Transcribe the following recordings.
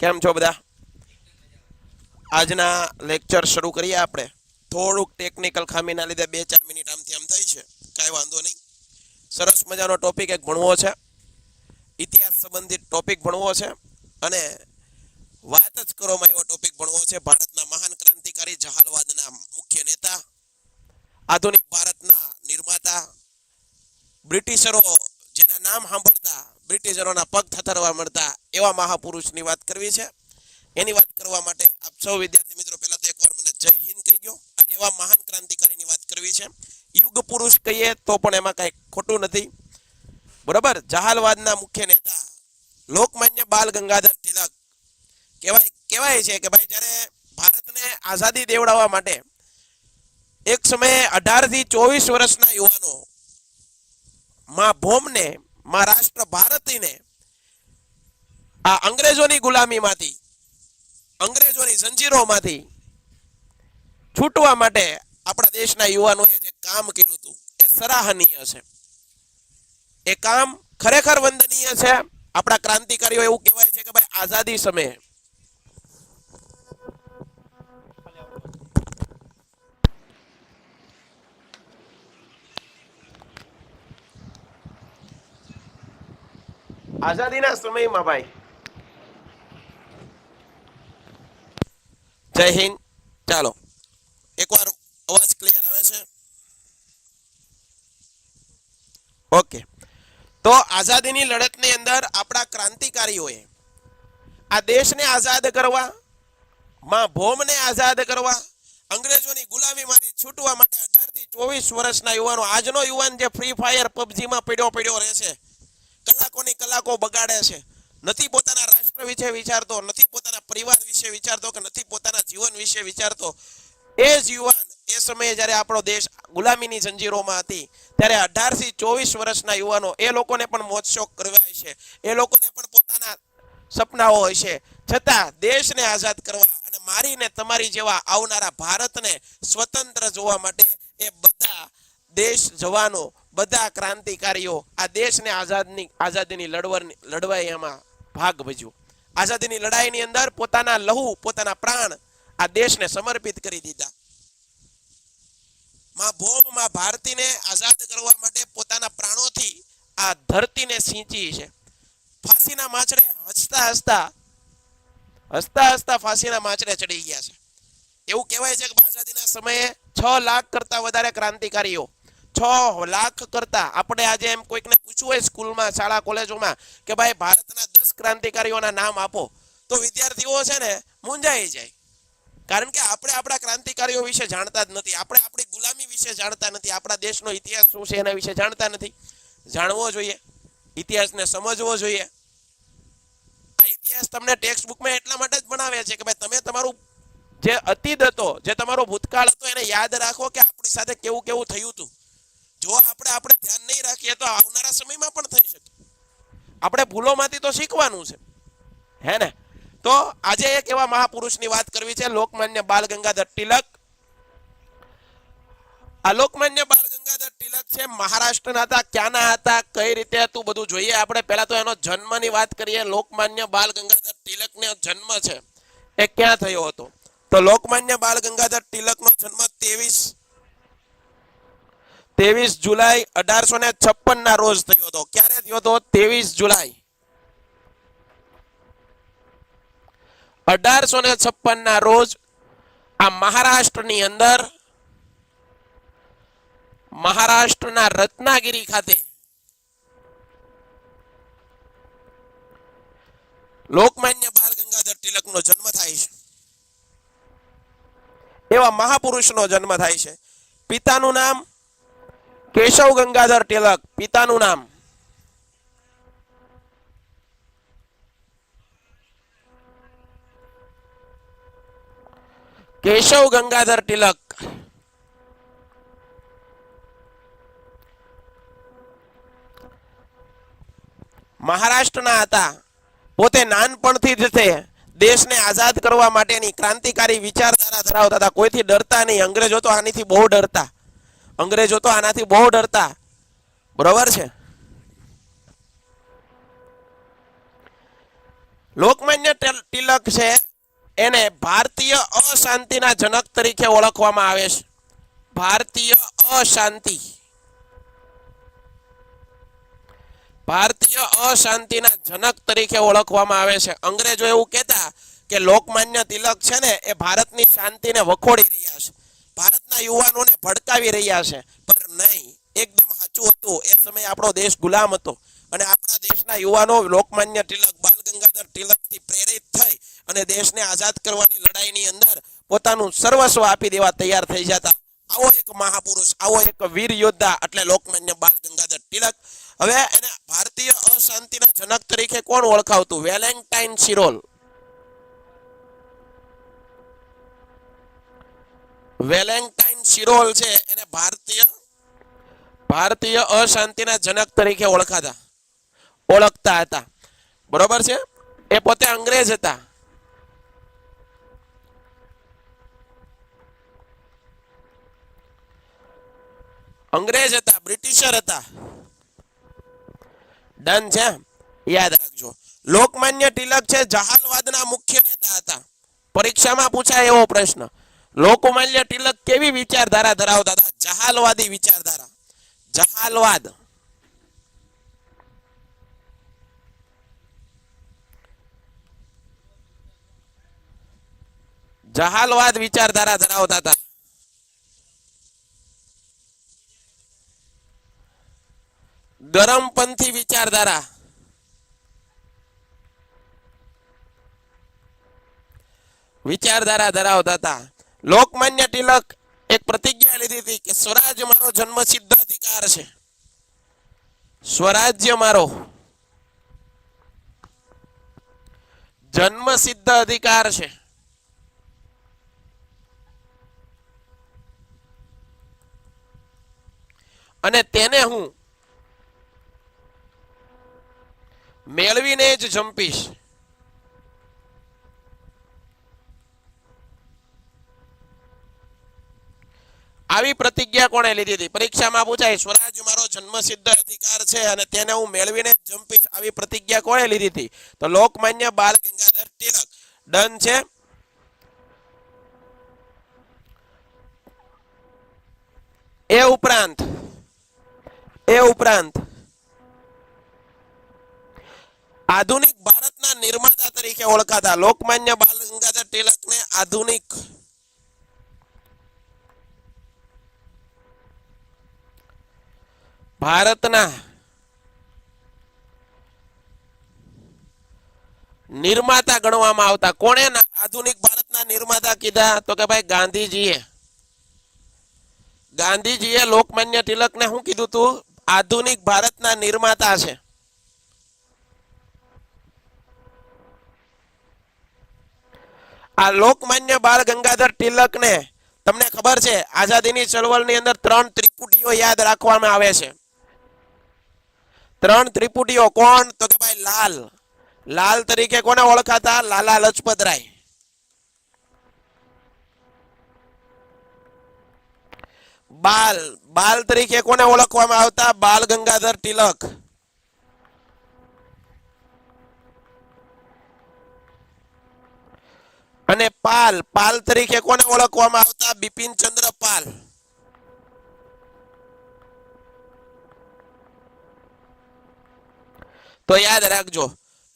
કેમ છો બધા? આજના લેક્ચર શરૂ કરીએ આપણે. થોડુંક ટેકનિકલ ખામીના લીધે બે ચાર મિનિટ આમથી આમ થઈ છે. કાંઈ વાંધો નહીં. સરસ મજાનો ટોપિક એક ભણવો છે. ઇતિહાસ સંબંધિત ટોપિક ભણવો છે. અને વાત જ કરવામાં એવો ટોપિક ભણવો છે. ભારતના મહાન ક્રાંતિકારી જહાલવાદના મુખ્ય નેતા, આધુનિક ભારતના નિર્માતા, બ્રિટિશરો જેના નામ સાંભળતા બ્રિટિશરોના પગ થથરવા મળતા એવા મહાપુરુષની વાત કરવી છે. એની વાત કરવા માટે આપ સૌ વિદ્યાર્થી મિત્રો, પહેલા તો એકવાર મને જય હિન્દ કહી ગયો આજે એવા મહાન ક્રાંતિકારીની વાત કરવી છે. યુગ પુરુષ કહીએ તો પણ એમાં કાંઈ ખોટું નથી. બરાબર? જહાલવાદના મુખ્ય નેતા લોકમાન્ય બાલ ગંગાધર તિલક કહેવાય કહેવાય છે કે ભાઈ, જ્યારે ભારતને આઝાદી દેવડાવવા માટે એક સમયે અઢારથી ચોવીસ વર્ષના યુવાનો માં ભોમને માં રાષ્ટ્ર ભારતીને આ અંગ્રેજોની ગુલામીમાંથી, અંગ્રેજોની જંજીરોમાંથી છૂટવા માટે આપણા દેશના યુવાનોએ જે કામ કર્યું હતું, એ સરાહનીય છે. એ કામ ખરેખર વંદનીય છે. આપણા ક્રાંતિકારીઓ એવું કહેવાય છે કે ભાઈ આઝાદી સમયે આઝાદીના સમયમાં ભાઈ. જય હિન્દ. ચાલો. એકવાર અવાજ ક્લિયર આવે છે? ઓકે. તો આઝાદીની લડતની અંદર આપણા ક્રાંતિકારીઓએ આ દેશને આઝાદ કરવા, માં ભોમને આઝાદ કરવા, અંગ્રેજોની ગુલામીમાંથી છૂટવા માટે અઢારથી ચોવીસ વર્ષના યુવાનો, આજનો યુવાન જે ફ્રી ફાયર પબજીમાં પડ્યો પડ્યો રહે છે કલાકોની કલાકો બગાડે છે. નથી પોતાના રાષ્ટ્ર વિશે વિચારતો, નથી પોતાના પરિવાર વિશે વિચારતો કે નથી પોતાના જીવન વિશે વિચારતો. એ જ યુવાન એ સમયે જ્યારે આપણો દેશ ગુલામીની જંજીરોમાં હતી, ત્યારે અઢારથી ચોવીસ વર્ષના યુવાનો એ લોકોને પણ મોજશોખ કરવાય છે. એ લોકોને પણ પોતાના સપનાઓ હોય છે. છતાં દેશને આઝાદ કરવા અને મારીને તમારી જેવા આવનારા ભારતને સ્વતંત્ર જોવા માટે એ બધા દેશ જવાનો બધા ક્રાંતિકારીઓ આ દેશને આઝાદની આઝાદીની લડવરની લડવાઈ એમાં ભાગ ભજ્યો. આઝાદીની લડાઈની અંદર પોતાના લહુ, પોતાના પ્રાણ આ દેશને સમર્પિત કરી દીધા. માં ભોમ ભારતીને આઝાદ કરવા માટે પોતાના પ્રાણોથી આ ધરતીને સિંચી છે. ફાંસીના માછડે હસતા હસતા હસતા હસતા ફાંસીના માછડે ચડી ગયા છે. એવું કહેવાય છે કે આઝાદીના સમયે છ લાખ કરતા વધારે ક્રાંતિકારીઓ છ લાખ કરતા. આપણે આજે એમ કોઈકને પૂછવું હોય સ્કૂલમાં, શાળા, કોલેજોમાં કે ભાઈ ભારતના દસ ક્રાંતિકારીઓના નામ આપો. તો વિદ્યાર્થીઓ છે ને મૂંઝાઈ જાય. કારણ કે આપણે આપણા ક્રાંતિકારીઓ વિશે જાણતા જ નથી. આપણે આપણી ગુલામી વિશે જાણતા નથી. આપણા દેશનો ઇતિહાસ શું છે એના વિશે જાણતા નથી. જાણવો જોઈએ. ઇતિહાસને સમજવો જોઈએ. આ ઇતિહાસ તમને ટેક્સ્ટ બુકમાં એટલા માટે જ ભણાવે છે કે ભાઈ તમે તમારું જે અતીત હતો, જે તમારો ભૂતકાળ હતો, એને યાદ રાખો કે આપણી સાથે કેવું કેવું થયું હતું. જો આપણે આપણે ધ્યાન નહીં રાખીએ તો આવનારા સમયમાં પણ થઈ શકે. આપણે ભૂલોમાંથી તો શીખવાનું છે. હે ને? તો આજે એક એવા મહાપુરુષની વાત કરવી છે, લોકમાન્ય બાલ ગંગાધર તિલક. આ લોકમાન્ય બાલ ગંગાધર તિલક છે, મહારાષ્ટ્રના હતા, ક્યાંના હતા, કઈ રીતે હતું, બધું જોઈએ. આપણે પહેલા તો એનો જન્મની વાત કરીએ. લોકમાન્ય બાલ ગંગાધર તિલકનો જન્મ છે. એ ક્યાં થયો હતો? તો લોકમાન્ય બાલ ગંગાધર તિલકનો જન્મ ત્રેવીસ ત્રેવીસ જુલાઈ અઢારસો ને છપ્પન ના રોજ થયો હતો. ક્યારે થયો હતો? ત્રેવીસ જુલાઈ. અઢારસો ને છપ્પન ના રોજ આ મહારાષ્ટ્રની અંદર મહારાષ્ટ્રના રત્નાગીરી ખાતે લોકમાન્ય બાલ ગંગાધર તિલકનો જન્મ થાય છે. એવા મહાપુરુષનો જન્મ થાય છે. પિતાનું નામ કેશવ ગંગાધર તિલક, પિતાનું નામ. કેશવ ગંગાધર તિલક. મહારાષ્ટ્રના હતા. પોતે નાનપણથી જ તે દેશને આઝાદ કરવા માટેની ક્રાંતિકારી વિચારધારા ધરાવતા હતા. કોઈથી ડરતા નહીં. અંગ્રેજો તો આનીથી બહુ ડરતા. અંગ્રેજો તો આનાથી બહુ ડરતા. બરોબર છે? લોકમાન્ય તિલક છે, એને ભારતીય અશાંતિના જનક તરીકે ઓળખવામાં આવે છે. ભારતીય અશાંતિ. ભારતીય અશાંતિના જનક તરીકે ઓળખવામાં આવે છે. અંગ્રેજો એવું કહેતા કે લોકમાન્ય તિલક છે ને, એ ભારતની શાંતિને વખોડી રહ્યા છે. ભારતના યુવાનોને ભડકાવી રહ્યા છે. પણ નહીં, એકદમ સાચું હતું. એ સમયે આપણો દેશ ગુલામ હતો. અને આપણા દેશના યુવાનો લોકમાન્ય તિલક, બાલ ગંગાધર તિલકથી પ્રેરિત થઈ અને દેશને આઝાદ કરવાની લડાઈની અંદર પોતાનું સર્વસ્વ આપી દેવા તૈયાર થઈ જતા. આવો એક મહાપુરુષ, આવો એક વીર યોદ્ધા, એટલે લોકમાન્ય બાલ ગંગાધર તિલક. હવે એને ભારતીય અશાંતિના જનક તરીકે કોણ ઓળખાવતું? વેલેન્ટાઇન સિરોલ. વેલેન્ટાઇન સિરોલ છે, એને ભારતીય ભારતીય અશાંતિના જનક તરીકે ઓળખાતા, ઓળખતા હતા. બરોબર છે? એ પોતે અંગ્રેજ હતા. અંગ્રેજ હતા, બ્રિટિશર હતા. ડન છે? યાદ રાખજો. લોકમાન્ય તિલક છે, જહાલવાદના મુખ્ય નેતા હતા. પરીક્ષામાં પૂછાય એવો પ્રશ્ન. લોકમાન્ય તિલક કેવી વિચારધારા ધરાવતા હતા જહાલવાદી વિચારધારા. જહાલવાદ. જહાલવાદ વિચારધારા ધરાવતા હતા ગરમપંથી વિચારધારા. વિચારધારા ધરાવતા હતા લોકમાન્ય તિલક એક પ્રતિજ્ઞા લીધી હતી કે સ્વરાજ મારો જન્મસિદ્ધ અધિકાર છે. સ્વરાજ્ય મારો જન્મસિદ્ધ અધિકાર છે. અને તેને હું મેળવીને જ જંપીશ. આવી પ્રતિજ્ઞા કોણે લીધી હતી? પરીક્ષામાં પૂછાય, સ્વરાજ, મારો જન્મસિદ્ધ અધિકાર છે અને તેને હું મેળવીને જંપીશ. આવી પ્રતિજ્ઞા કોણે લીધી હતી? તો લોકમાન્ય બાલ ગંગાધર તિલક. ડન છે? એ ઉપરાંત એ ઉપરાંત, આધુનિક ભારતના નિર્માતા તરીકે ઓળખાતા લોકમાન્ય બાલ ગંગાધર તિલકને આધુનિક ભારતના નિર્માતા ગણવામાં આવતા. કોણે આધુનિક ભારતના નિર્માતા કીધા? તો કે ભાઈ ગાંધીજીએ. ગાંધીજીએ લોકમાન્ય તિલકને શું કીધું તું? આધુનિક ભારતના નિર્માતા છે. આ લોકમાન્ય બાળ ગંગાધર તિલકને તમને ખબર છે, આઝાદીની ચળવળની અંદર ત્રણ ત્રિપુટીઓ યાદ રાખવામાં આવે છે. ત્રણ ત્રિપુટીઓ. કોણ? તો કે ભાઈ લાલ. લાલ તરીકે કોને ઓળખાતા? લાલા લજપતરાય. બાલ. બાલ તરીકે કોને ઓળખવામાં આવતા? બાલ ગંગાધર તિલક. અને પાલ. પાલ તરીકે કોને ઓળખવામાં આવતા? બિપિન ચંદ્ર પાલ. તો યાદ રાખજો,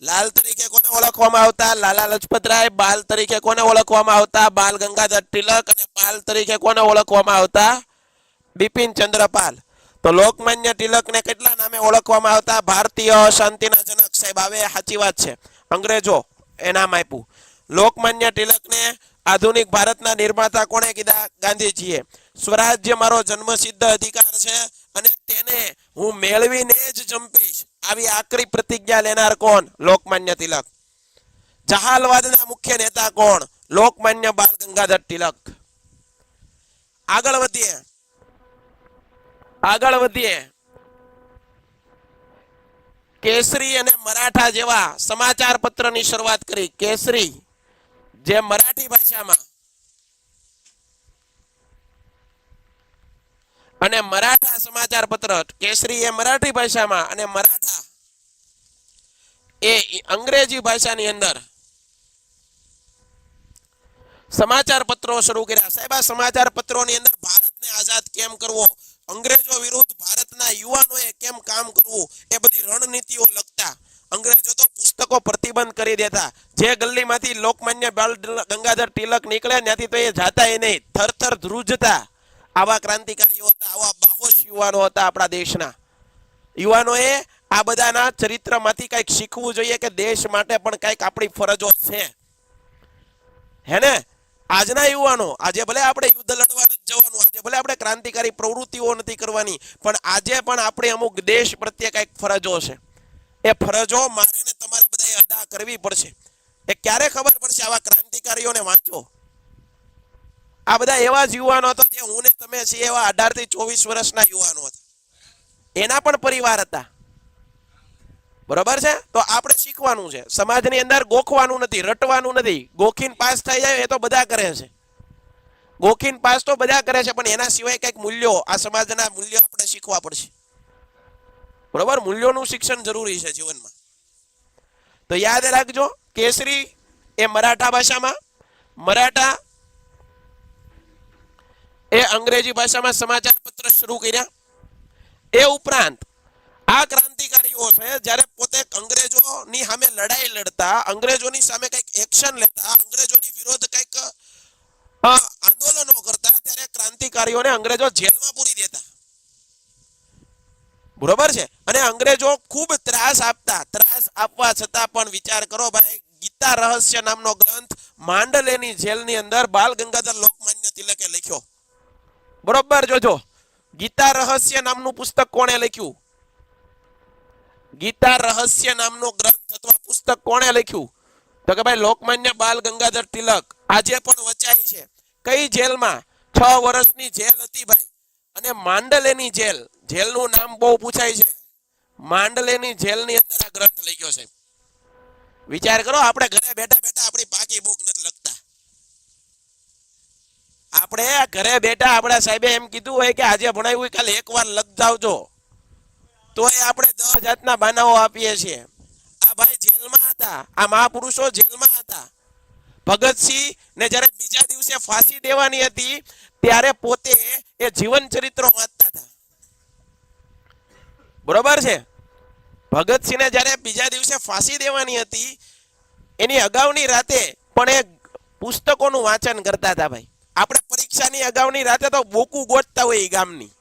લાલ તરીકે કોને ઓળખવામાં આવતા? લાલા લજપતરાય બાલ તરીકે કોને ઓળખવામાં આવતા? બાલ ગંગાધર તિલક અને બાલ તરીકે કોને ઓળખવામાં આવતા? બિપિન ચંદ્રપાલ. તો લોકમાન્ય તિલકને કેટલા નામે ઓળખવામાં આવતા? ભારતીય શાંતિના જનક. સાહેબ આવે સાચી વાત છે. અંગ્રેજો, એ નામ આપ્યું. લોકમાન્ય તિલકને આધુનિક ભારતના નિર્માતા કોણે કીધા? ગાંધીજીએ. સ્વરાજ્ય મારો જન્મસિદ્ધ અધિકાર છે અને તેને હું મેળવીને જ જંપીશ. આવી આકરી પ્રતિજ્ઞા લેનાર કોણ? લોકમાન્ય તિલક. જહાલવાદના મુખ્ય નેતા કોણ? લોકમાન્ય બાલ ગંગાધર તિલક. આગળ વધીએ. આગળ વધીએ. કેસરી અને મરાઠા જેવા સમાચાર પત્રની શરૂઆત કરી. કેસરી, જે મરાઠી ભાષામાં અને મરાઠા સમાચાર પત્ર કેસરી એ મરાઠી ભાષામાં અને મરાઠા એ અંગ્રેજી ભાષાની અંદર સમાચાર પત્રો શરૂ કર્યા. સાહેબ, આ સમાચાર પત્રોની અંદર ભારતને આઝાદ કેમ કરવો? અંગ્રેજો વિરુદ્ધ ભારતના યુવાનોએ કેમ કામ કરવું? એ બધી રણનીતિઓ લખતા અંગ્રેજો તો પુસ્તકો પ્રતિબંધ કરી દેતા. જે ગલ્લીમાંથી લોકમાન્ય બાલ ગંગાધર તિલક નીકળે ત્યાંથી તો એ જાતા એ નહીં. થરથર ધ્રુજતા. આવા ક્રાંતિકારીઓ હતા, આવા બાહોશ યુવાનો હતા આપણા દેશના. યુવાનોએ આ બધાના ચરિત્રમાંથી કંઈક શીખવું જોઈએ કે દેશ માટે પણ કંઈક આપણી ફરજો છે. હે ને? આજના યુવાનો, આજે ભલે આપણે યુદ્ધ લડવા નથી જવાનું, આજે ભલે આપણે ક્રાંતિકારી પ્રવૃત્તિઓ નથી કરવાની, પણ આજે પણ આપણે અમુક દેશ પ્રત્યે કંઈક ફરજો છે. એ ફરજો મારે ને તમારે બધાએ અદા કરવી પડશે. એ ક્યારે ખબર પડશે આવા ક્રાંતિકારીઓને વાંચો? આ બધા એવા જ યુવાનો હતા જે હું ને તમે છીએ એવા અઢારથી ચોવીસ વર્ષના યુવાનો હતા. એના પણ પરિવાર હતા. બરોબર છે? તો આપણે શીખવાનું છે. સમાજની અંદર ગોખવાનું નથી, રટવાનું નથી. ગોખીન પાસ થઈ જાય એ તો બધા કરે છે. ગોખીન પાસ તો બધા કરે છે, પણ એના સિવાય કંઈક મૂલ્યો, આ સમાજના મૂલ્યો આપણે શીખવા પડશે. બરોબર? મૂલ્યોનું શિક્ષણ જરૂરી છે જીવનમાં. તો યાદ રાખજો, કેસરી એ મરાઠા ભાષામાં. મરાઠા એ અંગ્રેજી ભાષામાં સમાચાર પત્ર શરૂ કર્યા. એ ઉપરાંત આ ક્રાંતિકારીઓ છે, જ્યારે પોતે અંગ્રેજોની સામે લડાઈ લડતા, અંગ્રેજોની સામે કંઈક એક્શન લેતા, અંગ્રેજોની વિરોધ કંઈક આંદોલનો કરતા, ત્યારે ક્રાંતિકારીઓને અંગ્રેજો જેલમાં પૂરી દેતા. બરોબર છે? અને અંગ્રેજો ખૂબ ત્રાસ આપતા, ત્રાસ આપવા છતાં પણ વિચાર કરો ભાઈ, ગીતા રહસ્ય નામનો ગ્રંથ માંડલેની જેલની અંદર બાલ ગંગાધર લોકમાન્ય તિલકે લખ્યો. બરોબર, જોજો. ગીતા રહસ્ય નામનું પુસ્તક કોણે લખ્યું? ગીતા રહસ્ય નામનો ગ્રંથ અથવા પુસ્તક કોણે લખ્યું? તો કે ભાઈ લોકમાન્ય બાલ ગંગાધર તિલક આજે પણ વચાય છે. કઈ જેલમાં? છ વર્ષની જેલ હતી ભાઈ. અને માંડલેની જેલ, જેલનું નામ બહુ પૂછાય છે. માંડલેની જેલની અંદર આ ગ્રંથ લખ્યો છે. વિચાર કરો, આપણે ઘરે બેઠા બેઠા આપણી પાકી બુક આપણે ઘરે બેઠા આપણા સાહેબે એમ કીધું હોય કે આજે ભણાવ્યું હોય, કાલે એકવાર લખ જાવજો. તોય આપણે દસ જાતના બાનાઓ આપીએ છીએ. આ ભાઈ જેલમાં હતા, આ મહાપુરુષો જેલમાં હતા. ભગતસિંહ ને જ્યારે બીજા દિવસે ફાંસી દેવાની હતી, ત્યારે પોતે એ જીવન ચરિત્રો વાંચતા હતા. બરોબર છે? ભગતસિંહને જ્યારે બીજા દિવસે ફાંસી દેવાની હતી, એની અગાઉની રાતે પણ એ પુસ્તકોનું વાંચન કરતા હતા ભાઈ. આપણે પરીક્ષાની અગાઉની રાતે તો બોકું ગોતતા હોય ગામની.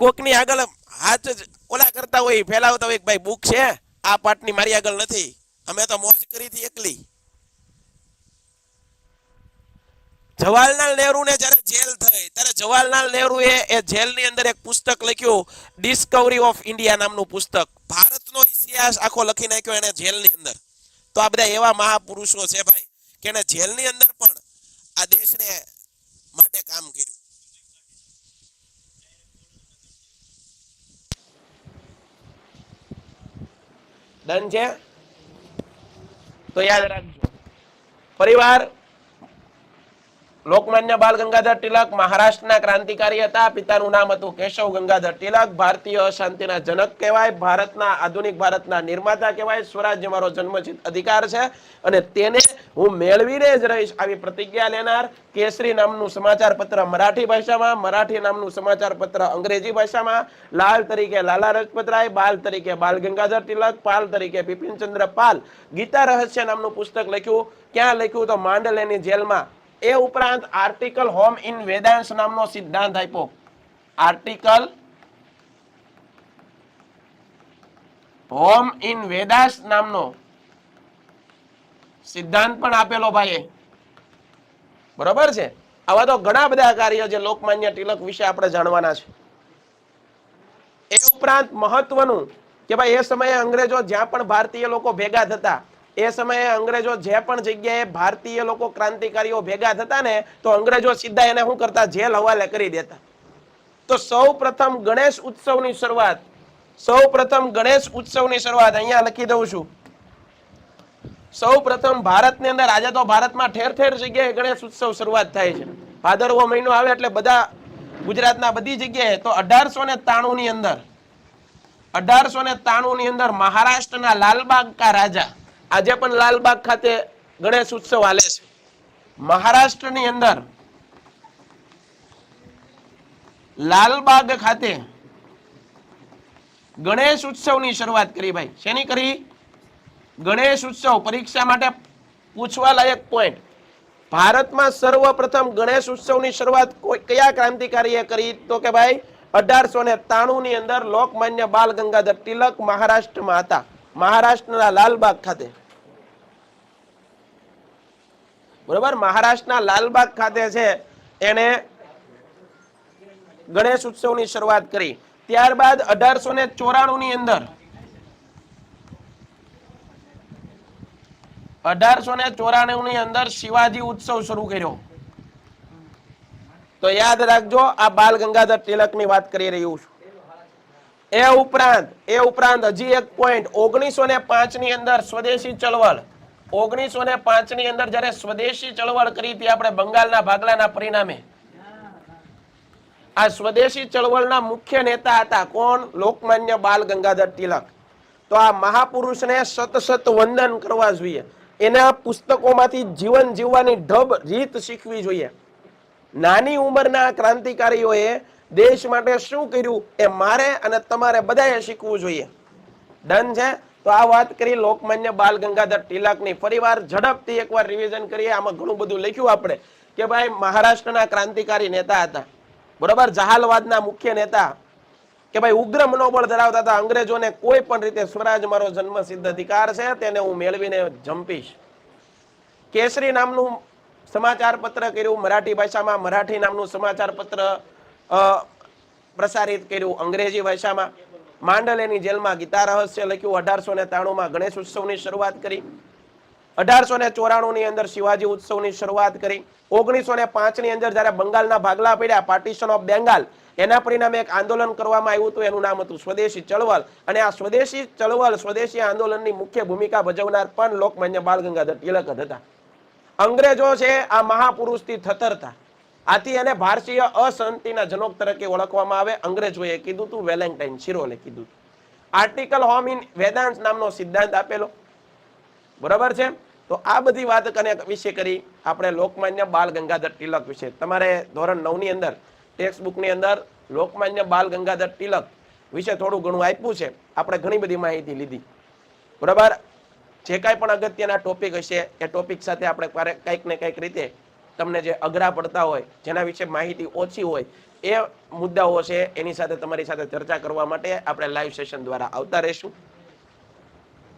કોકની આગળ હાથ ઓલા કરતા હોય ફેલાવતા હોય ભાઈ બુક છે, આ પાઠની મારી આગળ નથી. અમે તો મોજ કરી હતી એકલી. જવાહરલાલ નહેરુને જ્યારે જેલ થઈ, ત્યારે જવાહરલાલ નહેરુએ એ જેલની અંદર એક પુસ્તક લખ્યું ડિસ્કવરી ઓફ ઇન્ડિયા નામનું પુસ્તક. ભારતનો ઇતિહાસ આખો લખી નાખ્યો એને જેલની અંદર. તો આ બધા એવા મહાપુરુષો છે ભાઈ, કે એને જેલની અંદર પણ આ દેશને માટે કામ કર્યું. ડન છે? તો યાદ રાખજો. પરિવાર, લોકમાન્ય બાલ ગંગાધર તિલક, મહારાષ્ટ્રના ક્રાંતિકારી હતા, પિતાનું નામ હતું કેશવ ગંગાધર તિલક, ભારતીય શાંતિના જનક કહેવાય, ભારતના આધુનિક ભારતના નિર્માતા કહેવાય, સ્વરાજ્ય મારો જન્મસિદ્ધ અધિકાર છે અને તેને હું મેળવીને જ રહીશ આવી પ્રતિજ્ઞા લેનાર કેસરી નામનું સમાચાર પત્ર મરાઠી ભાષામાં, મરાઠી નામનું સમાચાર પત્ર અંગ્રેજી ભાષામાં, લાલ તરીકે લાલા રજપતરાય, બાલ તરીકે બાલ ગંગાધર તિલક, પાલ તરીકે બિપિનચંદ્ર પાલ. ગીતા રહસ્ય નામનું પુસ્તક લખ્યું. ક્યાં લખ્યું તો માંડલેની જેલમાં. એ ઉપરાંત આર્ટિકલ હોમ ઇન વેદાંશ નામનો સિદ્ધાંત આપ્યો. આર્ટિકલ હોમ ઇન વેદાસ નામનો સિદ્ધાંત પણ આપેલો ભાઈએ. બરોબર છે? આવા તો ઘણા બધા કાર્યો જે લોકમાન્ય તિલક વિશે આપણે જાણવાના છે. એ ઉપરાંત મહત્વનું કે ભાઈ એ સમયે અંગ્રેજો જ્યાં પણ ભારતીય લોકો ભેગા થતા, એ સમયે અંગ્રેજો જે પણ જગ્યાએ ભારતીય લોકો ક્રાંતિકારીઓ ભેગા થતા ને, તો અંગ્રેજો સીધા એને શું કરતા? જેલ હવાલે કરી દેતા. તો સૌ પ્રથમ ગણેશ ઉત્સવની શરૂઆત, સૌ પ્રથમ ગણેશ ઉત્સવની શરૂઆત અહીંયા લખી દઉં છું. સૌ પ્રથમ ભારતની અંદર, આજે તો ભારતમાં ઠેર ઠેર જગ્યાએ ગણેશ ઉત્સવ શરૂઆત થાય છે. ભાદરવો મહિનો આવે એટલે બધા ગુજરાતના બધી જગ્યાએ, તો અઢારસો ને ની અંદર, અઢારસો ને ની અંદર મહારાષ્ટ્રના લાલબાગ કા રાજા, આજે પણ લાલબાગ ખાતે ગણેશ ઉત્સવ હાલે છે. મહારાષ્ટ્રની અંદર, લાલબાગ ખાતે ગણેશ ઉત્સવની શરૂઆત કરી ભાઈ. શેની કરી? ગણેશ ઉત્સવ પરીક્ષા માટે પૂછવા લાયક પોઈન્ટ ભારતમાં સર્વપ્રથમ ગણેશ ઉત્સવની શરૂઆત કયા ક્રાંતિકારીએ કરી? તો કે ભાઈ, અઢારસો ને ની અંદર લોકમાન્ય બાલ ગંગાધર તિલક મહારાષ્ટ્રમાં હતા. મહારાષ્ટ્રના લાલબાગ ખાતે. બરોબર? મહારાષ્ટ્રના લાલબાગ ખાતે છે એને ગણેશ ઉત્સવની શરૂઆત કરી. ત્યારબાદ અઢારસો ને ચોરાણું ની અંદર અઢારસો ને ચોરાણું ની અંદર શિવાજી ઉત્સવ શરૂ કર્યો. તો યાદ રાખજો, આ બાલ ગંગાધર તિલકની વાત કરી રહ્યું છું. એ ઉપરાંત એ ઉપરાંત હજી એક પોઈન્ટ ઓગણીસો ને પાંચની અંદર સ્વદેશી ચળવળ. ઓગણીસો ને પાંચની અંદર જયારે સ્વદેશી ચળવળ કરી હતી આપણે બંગાળના ભાગલાના પરિણામે. આ સ્વદેશી ચળવળના મુખ્ય નેતા હતા કોણ? લોકમાન્ય બાલ ગંગાધર તિલક. તો આ મહાપુરુષને સત સત વંદન કરવા જોઈએ. એના પુસ્તકોમાંથી જીવન જીવવાની ઢબ રીત શીખવી જોઈએ. નાની ઉંમરના ક્રાંતિકારીઓએ દેશ માટે શું કર્યું એ મારે અને તમારે બધાએ શીખવું જોઈએ. ડન છે? તો આ વાત કરી લોકમાન્ય બાલ ગંગાધર તિલકની. ફરીવાર ઝડપથી એકવાર રિવિઝન કરીએ. આમાં ઘણું બધું લખ્યું આપણે કે ભાઈ મહારાષ્ટ્રના ક્રાંતિકારી નેતા હતા. બરોબર? જહાલવાદના મુખ્ય નેતા. કે ભાઈ ઉગ્ર મનોબળ ધરાવતા હતા અંગ્રેજોને કોઈ પણ રીતે સ્વરાજ મારો જન્મ સિદ્ધ અધિકાર છે, તેને હું મેળવીને જંપીશ. કેસરી નામનું સમાચાર પત્ર કર્યું, મરાઠી ભાષામાં મરાઠી નામનું સમાચાર પત્ર પ્રસારિત કર્યું અંગ્રેજી ભાષામાં. માંડલેની જેલમાં ગીતા રહસ્ય લખ્યું, અઢારસો ને ત્રાણુંમાં ગણેશ ઉત્સવની શરૂઆત કરી. અઢારસો ને ચોરાણું ની અંદર શિવાજી ઉત્સવની શરૂઆત કરી. ઓગણીસો ને પાંચની અંદર જ્યારે બંગાળના ભાગલા પડ્યા, પાર્ટીશન ઓફ બેંગાલ, એના પરિણામે એક આંદોલન કરવામાં આવ્યું હતું, એનું નામ હતું સ્વદેશી ચળવળ. અને આ સ્વદેશી ચળવળ, સ્વદેશી આંદોલનની મુખ્ય ભૂમિકા ભજવનાર પણ લોકમાન્ય બાળ ગંગાધર તિલક હતા. અંગ્રેજો છે, આ મહાપુરુષથી થતરતા આથી એને ભારતીય અશાંતિના જનક તરીકે ઓળખવામાં આવે. અંગ્રેજોએ કીધું હતું વેલેન્ટાઇન શિરોલે કીધું આર્ટિકલ હોમ ઇન વેદાંત નામનો સિદ્ધાંત આપેલો. બરાબર છે? તો આ બધી વાત કને વિશે કરી આપણે લોકમાન્ય બાલ ગંગાધર તિલક વિશે. તમારે ધોરણ નવની અંદર ટેક્સ્ટ બુકની અંદર લોકમાન્ય બાલ ગંગાધર તિલક વિશે થોડું ઘણું આપ્યું છે. આપણે ઘણી બધી માહિતી લીધી. બરાબર? જે કાંઈ પણ અગત્યના ટોપિક હશે, એ ટોપિક સાથે આપણે કંઈક ને કંઈક રીતે તમને જે અઘરા પડતા હોય, જેના વિશે માહિતી ઓછી હોય, એ મુદ્દાઓ છે એની સાથે તમારી સાથે ચર્ચા કરવા માટે આપણે લાઈવ સેશન દ્વારા આવતા રહીશું.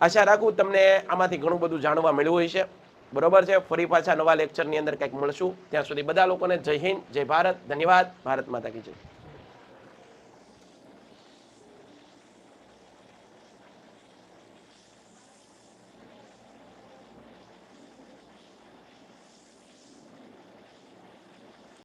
આશા રાખું તમને આમાંથી ઘણું બધું જાણવા મળ્યું હશે. બરોબર છે? ફરી પાછા નવા લેક્ચરની અંદર કંઈક મળશું. ત્યાં સુધી બધા લોકોને જય હિન્દ, જય ભારત. ધન્યવાદ. ભારત માતા કી જય.